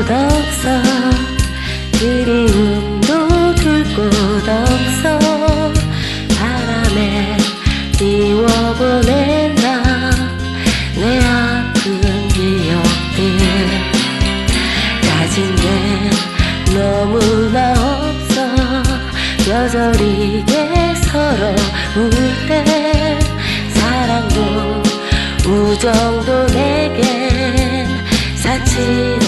곳 없어. 그리움도 둘 곳 없어. 바람에 띄워보낸다. 내 아픈 기억들. 가진 게 너무나 없어. 여저리게 서러울 때 사랑도 우정도 내겐 사치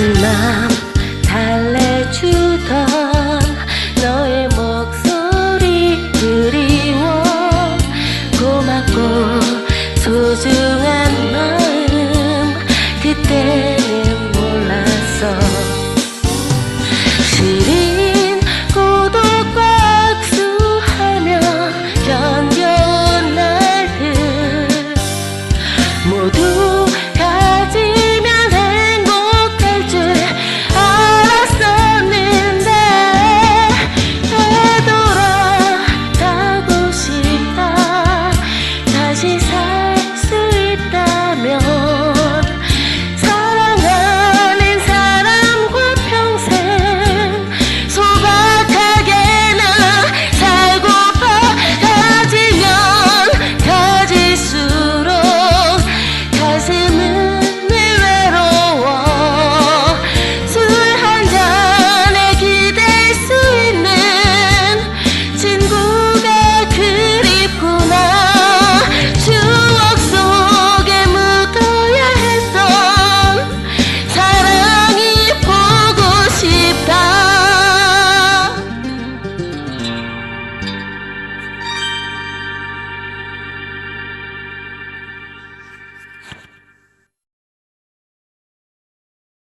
그맘 달래주던 너의 목소리 그리워 고맙고 소중한 마음 그때